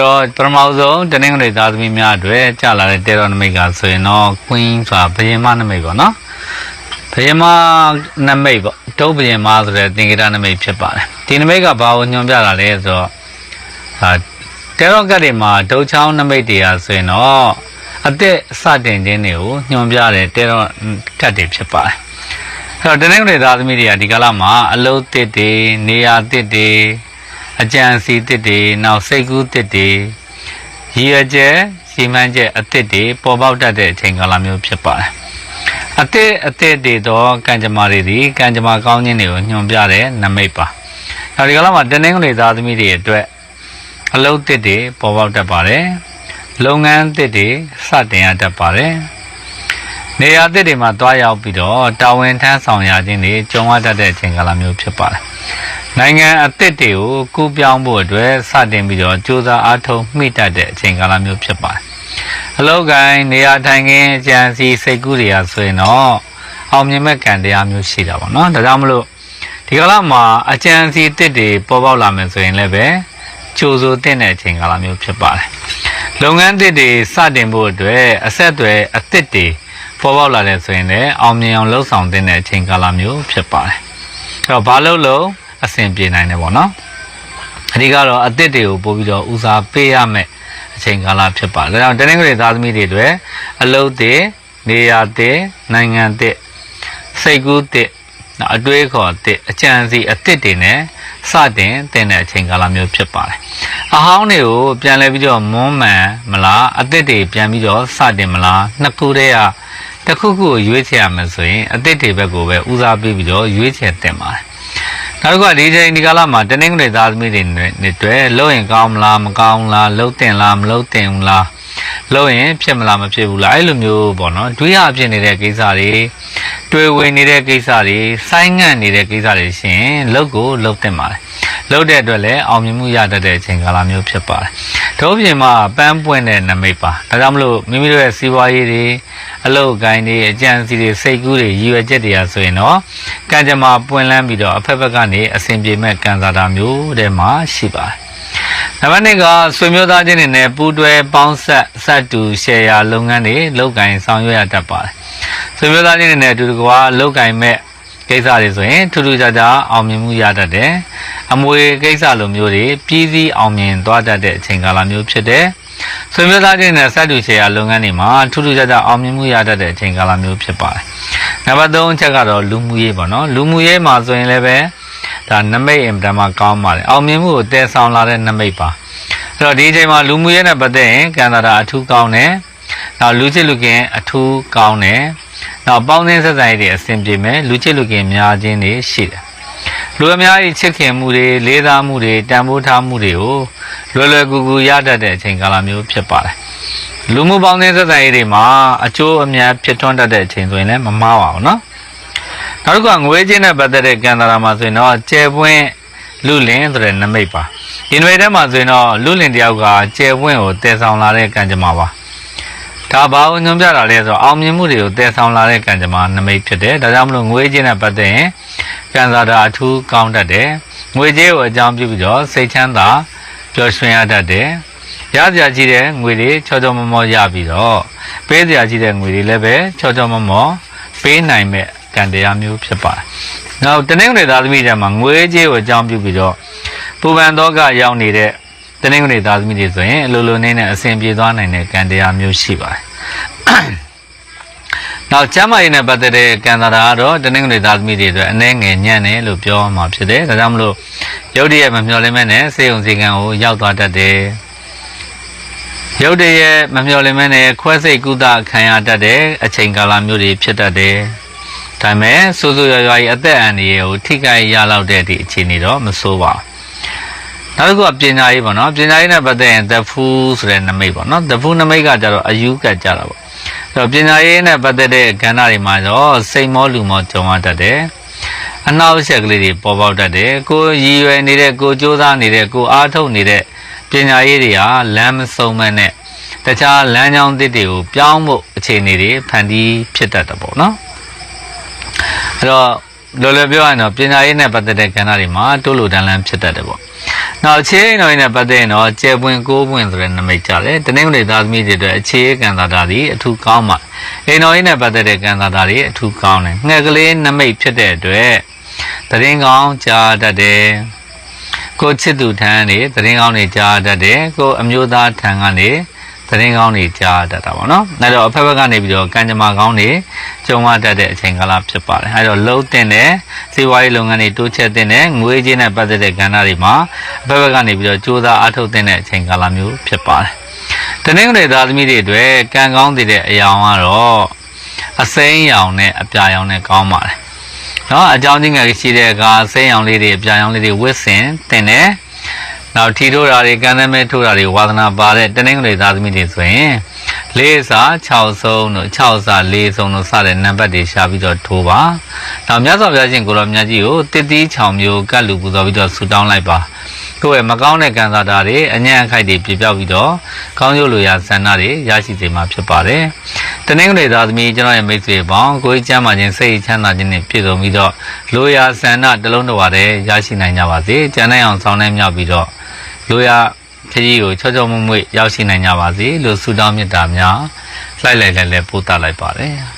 တော့ပထမဆုံးတနင်္ဂနွေသားသမီးများအတွက်ကြာလာတဲ့တေတော်နမိတ်ကဆိုရင်တော့ Queen ဆိုတာဘယင်မနမိတ်ပေါ့နော်ဘယင်မနမိတ်ပေါ့ဒုတ်ဘယင်မဆိုတဲ့သင်္ကေတနမိတ်ဖြစ်ပါတယ်ဒီနမိတ်ကဘာကိုညွှန်ပြတာလဲဆိုတော့ဟာတေတော်ကတ်တွေမှာဒုတ်ချောင်းနမိတ်တရားဆိုရင်တော့အသက်စတင်ခြင်းတွေကိုညွှန်ပြတဲ့တေတော်ကတ်တွေဖြစ်ပါတယ်အဲ့တော့တနင်္ဂနွေသားသမီးတွေကဒီကာလမှာအလုံးတစ်တွေနေရာတစ်တွေ အကြံစီတစ်တွေနောက်စိတ်ကူးတစ်တွေရည်ရွယ်ချက်စီမံချက်အသစ်တွေပေါ်ပေါက်တတ်တဲ့အချိန်ကာလမျိုးဖြစ်ပါတယ်။အသစ်အသစ်တွေတော့ကံကြမ္မာတွေဒီကံကြမ္မာကောင်းခြင်းတွေကိုညွှန်ပြတဲ့နမိတ်ပါ။အဲဒီကာလမှာတနင်္ဂနွေသားသမီးတွေအတွက်အလုပ်သစ်တွေပေါ်ပေါက်တတ်ပါတယ်။လုပ်ငန်းသစ်တွေစတင်ရတတ်ပါတယ်။နေရာသစ်တွေမှာတွားရောက်ပြီးတော့တာဝန်ထမ်းဆောင်ရခြင်းတွေကြုံရတတ်တဲ့အချိန်ကာလမျိုးဖြစ်ပါတယ်။ နိုင်ငံအသစ်တွေကိုကူးပြောင်းဖို့အတွက်စတင်ပြီးတော့စူးစမ်းအားထုတ်မိတတ်တဲ့အချိန်ကာလမျိုးဖြစ်ပါတယ်။အလောက်ကိုင်းနေရာထိုင်ခင်းအကြံစီစိတ်ကူးတွေကဆိုရင်တော့အောင်မြင်မဲ့ကံတရားမျိုးရှိတာပေါ့နော်။ဒါကြောင့်မလို့ဒီကာလမှာအကြံစီအသစ်တွေပေါ်ပေါက်လာမယ်ဆိုရင်လည်းပဲကြိုးစိုးတဲ့အချိန်ကာလမျိုးဖြစ်ပါတယ်။လုပ်ငန်းအသစ်တွေစတင်ဖို့အတွက်အဆက်အသွယ်အသစ်တွေပေါ်ပေါက်လာတယ်ဆိုရင်လည်းအောင်မြင်အောင်လှုပ်ဆောင်တဲ့အချိန်ကာလမျိုးဖြစ်ပါတယ်။အဲ့တော့ဘာလို့လို့ အဆင်ပြေနိုင်တယ်ပေါ့နော်အဓိကတော့အသစ်တွေကိုပို့ပြီးတော့ဦးစားပေးရမယ်အချိန်ကာလဖြစ်ပါတယ်ဒါကြောင့်တနင်္ဂနွေသားသမီးတွေအတွက်အလုပ်တွေနေရာတွေနိုင်ငံတွေစိတ်ကူးတွေနောက်အတွေးခေါ်တွေအကြံစီအသစ်တွေနဲ့စတင်တင်တဲ့အချိန်ကာလမျိုးဖြစ်ပါတယ်အဟောင်းတွေကိုပြန်လဲပြီးတော့မွန်းမှန်မလားအသစ်တွေပြန်ပြီးတော့စတင်မလားနှစ်ခုတည်းကတစ်ခုခုကိုရွေးချယ်ရမယ်ဆိုရင်အသစ်တွေဘက်ကိုပဲဦးစားပေးပြီးတော့ရွေးချယ်တင်ပါတယ် နောက်တစ်ခုကဒီချိန်ဒီကာလမှာတနင်္ဂနွေသားသမီးတွေနဲ့တွေ့လို့ရင်ကောင်းမလားမကောင်းလားလှုပ်တင်လားမလှုပ်တင်ဘူးလား လှုပ်ရင်ဖြစ်မလားမဖြစ်ဘူးလားအဲ့လိုမျိုးပေါ့နော်တွေးရဖြစ်နေတဲ့ကိစ္စတွေတွေးဝင်နေတဲ့ကိစ္စတွေဆိုင်းငံ့နေတဲ့ကိစ္စတွေရှင်လှုပ်ကိုလှုပ်တင်ပါတယ်လှုပ်တဲ့အတွက်လည်းအောင်မြင်မှုရတတ်တဲ့အချိန်ကာလမျိုးဖြစ်ပါတယ်တို့ပြင်မှာပန်းပွင့်တဲ့နမိတ်ပါဒါကြောင့်မလို့မိမိတို့ရဲ့စီးပွားရေးတွေအလုပ်အကိုင်းတွေအကြံစီတွေစိတ်ကူးတွေရည်ရွယ်ချက်တွေရာဆိုရင်တော့ကံကြမ္မာပွင့်လန်းပြီးတော့အဖက်ဖက်ကနေအစဉ်ပြေမဲ့ကံစားတာမျိုးတဲ့မှာရှိပါတယ် နံပါတ်2ကဆွေမျိုးသားချင်းတွေနဲ့ပူးတွဲပေါင်းဆက်ဆက်တူရှယ်ယာလုပ်ငန်းတွေလုပ်ကိုင်ဆောင်ရွက်ရတတ်ပါတယ်ဆွေမျိုးသားချင်းတွေနဲ့အတူတကွာလုပ်ကိုင်မဲ့ကိစ္စတွေဆိုရင်ထူးထူးခြားခြားအောင်မြင်မှုရတတ်တယ်အမွေကိစ္စလိုမျိုးတွေပြည်စည်းအောင်မြင်သွားတတ်တဲ့အချိန်ကာလမျိုးဖြစ်တယ်ဆွေမျိုးသားချင်းနဲ့စက်တူရှယ်ယာလုပ်ငန်းတွေမှာထူးထူးခြားခြားအောင်မြင်မှုရတတ်တဲ့အချိန်ကာလမျိုးဖြစ်ပါတယ်နံပါတ်3အချက်ကတော့လူမှုရေးပေါ့နော်လူမှုရေးမှာဆိုရင်လည်းပဲ ဒါနမိတ်အင်တာမှာကောင်းပါတယ်အောင်မြင်မှုကိုတည်ဆောင်လာတဲ့နမိတ်ပါအဲ့တော့ဒီအချိန်မှာလူမှုရေးနဲ့ပတ်သက်ရင်ကံတာတာအထူးကောင်းတယ်နောက်လူချစ်လူခင်အထူးကောင်းတယ်နောက်ပေါင်းသင်းဆက်ဆံရေးတွေအဆင်ပြေမယ်လူချစ်လူခင်များခြင်းတွေရှိတယ်လူအများကြီးချစ်ခင်မှုတွေလေးစားမှုတွေတန်ဖိုးထားမှုတွေကိုလွယ်လွယ်ကူကူရတတ်တဲ့အချိန်ကာလမျိုးဖြစ်ပါတယ်လူမှုပေါင်းသင်းဆက်ဆံရေးတွေမှာအကျိုးအများဖြစ်ထွန်းတတ်တဲ့အချိန်ဆိုရင်လည်းမမှားပါဘူးเนาะ နောက်တစ်ခုကငွေချင်းနဲ့ပတ်သက်တဲ့ကံတာရာမှာဆိုရင်တော့ကျဲပွင့်လူလင်ဆိုတဲ့နမိတ်ပါဒီနမိတ်ထဲမှာဆိုရင်တော့လူလင်တယောက်ကကျဲပွင့်ကိုတည်ဆောင်လာတဲ့ကံကြမ္မာပါဒါဘာကိုညွှန်ပြတာလဲဆိုတော့အောင်မြင်မှုတွေကိုတည်ဆောင်လာတဲ့ကံကြမ္မာနမိတ်ဖြစ်တယ်ဒါကြောင့်မလို့ငွေချင်းနဲ့ပတ်သက်ရင်ကံစားတာအထူးကောင်းတတ်တယ်ငွေကြေးကိုအကြောင်းပြုပြီးတော့စိတ်ချမ်းသာပျော်ရွှင်ရတတ်တယ်ရစရာကြီးတဲ့ငွေတွေချောချောမောမောရပြီးတော့ပေးစရာကြီးတဲ့ငွေတွေလည်းပဲချောချောမောမောပေးနိုင်မဲ့ ကံတရားမျိုးဖြစ်ပါတယ်။နောက်တနင်္ဂနွေသားသမီးတွေမှာငွေကြေးကိုအကြောင်းပြုပြီးတော့ပူပန်တော့ကရောက်နေတဲ့တနင်္ဂနွေသားသမီးတွေဆိုရင်အလိုလိုနေနဲ့အစဉ်ပြေသွားနိုင်တဲ့ကံတရားမျိုးရှိပါတယ်။နောက်ကျမ်းမာရေးနဲ့ပတ်သက်တဲ့ကံတာတာကတော့တနင်္ဂနွေသားသမီးတွေအတွက်အနှဲငယ်ညံ့တယ်လို့ပြောမှာဖြစ်တယ်။ဒါကြောင့်မလို့ရုပ်တရက်မမျှော်လင့်မဲ့နဲ့စေုံစီကံကိုရောက်သွားတတ်တယ်။ရုပ်တရက်မမျှော်လင့်မဲ့နဲ့ခွဲစိတ်ကုသခံရတတ်တဲ့အချိန်ကာလမျိုးတွေဖြစ်တတ်တယ်။ ဒါပေမဲ့စိုးစိုးရွားရွားကြီးအသက်အန္တရာယ်ကိုထိခိုက်ရလောက်တဲ့ဒီအခြေအနေတော့မဆိုးပါဘူး။နောက်တစ်ခုကပညာရေးပေါ့နော်ပညာရေးနဲ့ပတ်သက်ရင် the fool ဆိုတဲ့နမိတ်ပေါ့နော် the fool နမိတ်ကကြတော့အယူကကြတာပေါ့အဲ့တော့ပညာရေးနဲ့ပတ်သက်တဲ့ကဏ္ဍတွေမှာတော့စိတ်မောလူမောကြုံရတတ်တယ်အနောက်အချက်ကလေးတွေပေါ်ပေါက်တတ်တယ်ကိုရည်ရွယ်နေတဲ့ကိုစူးစမ်းနေတဲ့ကိုအားထုတ်နေတဲ့ပညာရေးတွေဟာလမ်းမဆုံးမနဲ့တခြားလမ်းကြောင်းသစ်တွေကိုပြောင်းဖို့အခြေအနေတွေဖန်တီးဖြစ်တတ်တယ်ပေါ့နော် အဲ့တော့လောလောပြောရရင်တော့ပညာရေးနဲ့ပတ်သက်တဲ့ကဏ္ဍတွေမှာတိုးလိုတန်းလန်းဖြစ်တတ်တယ်ပေါ့။နောက်အခြေအိမ်တော်ရေးနဲ့ပတ်သက်ရင်တော့ကျဲပွင့်ကိုးပွင့်ဆိုတဲ့နမိတ်ကြတယ်။တနင်္ဂနွေသားသမီးတွေအတွက်အခြေကံသာတာတွေအထူးကောင်းပါအိမ်တော်ရေးနဲ့ပတ်သက်တဲ့ကံသာတာတွေအထူးကောင်းတယ်။ငှက်ကလေးနမိတ်ဖြစ်တဲ့အတွက်တရင်ကောင်းကြားတတ်တယ်။ကိုချစ်သူထံနေတရင်ကောင်းတွေကြားတတ်တယ်။ကိုအမျိုးသားထံကနေ သတင်းကောင်းတွေကြားတတ်တာပေါ့နော်။အဲတော့အဖက်ဖက်ကနေပြီးတော့ကံကြမ္မာကောင်းတွေကြုံရတတ်တဲ့အချိန်ကာလဖြစ်ပါတယ်။အဲတော့လှုပ်တင်တဲ့စီးပွားရေးလုပ်ငန်းတွေတိုးချဲ့တင်တဲ့ငွေကြေးနဲ့ပတ်သက်တဲ့ကဏ္ဍတွေမှာအဖက်ဖက်ကနေပြီးတော့ကြိုးစားအားထုတ်တင်တဲ့အချိန်ကာလမျိုးဖြစ်ပါတယ်။တနင်္ဂနွေသားသမီးတွေအတွက်ကံကောင်းတဲ့အရာကတော့အစိမ်းရောင်နဲ့အပြာရောင်နဲ့ကောင်းပါတယ်။နော်အကြောင်းချင်းငယ်ရှိတဲ့အခါအစိမ်းရောင်လေးတွေအပြာရောင်လေးတွေဝစ်စင်တင်တယ်။ နောက်ထီထိုးတာတွေကန်းသမဲထိုးတာတွေဝါသနာပါတဲ့တနင်္ဂနွေသားသမီးတွေဆိုရင်လေးစား6ဆုံးတို့6စား4ဆုံးတို့စတဲ့နံပါတ်တွေရှာပြီးတော့ထိုးပါ။နောက်မြတ်စွာဘုရားရှင်ကိုတော်မြတ်ကြီးကိုတစ်တီး6မျိုးကတ်လူပူဇော်ပြီးတော့ဆူတောင်းလိုက်ပါ။ကိုယ့်ရဲ့မကောင်းတဲ့ကံစားတာတွေအညံ့အခိုက်တွေပြပြောက်ပြီးတော့ကောင်းကျိုးလိုရာဆန္ဒတွေရရှိစေမှာဖြစ်ပါတယ်။တနင်္ဂနွေသားသမီးကျွန်တော်ရဲ့မိတ်ဆွေပေါင်းကိုယ်ချမ်းသာခြင်းစိတ်ချမ်းသာခြင်းနဲ့ပြည့်စုံပြီးတော့လိုရာဆန္ဒတစ်လုံးတစ်ဝါတည်းရရှိနိုင်ကြပါစေ။ကျန်တဲ့အောင်ဆောင်နိုင်မြောက်ပြီးတော့ လိုရာခကြီးကိုချောချောမွေ့မွေ့ရောက်ရှိနိုင်ကြပါစေလို့ဆုတောင်းမေတ္တာများလိုက်လိုက်လိုက်လိုက်ပို့သလိုက်ပါတယ်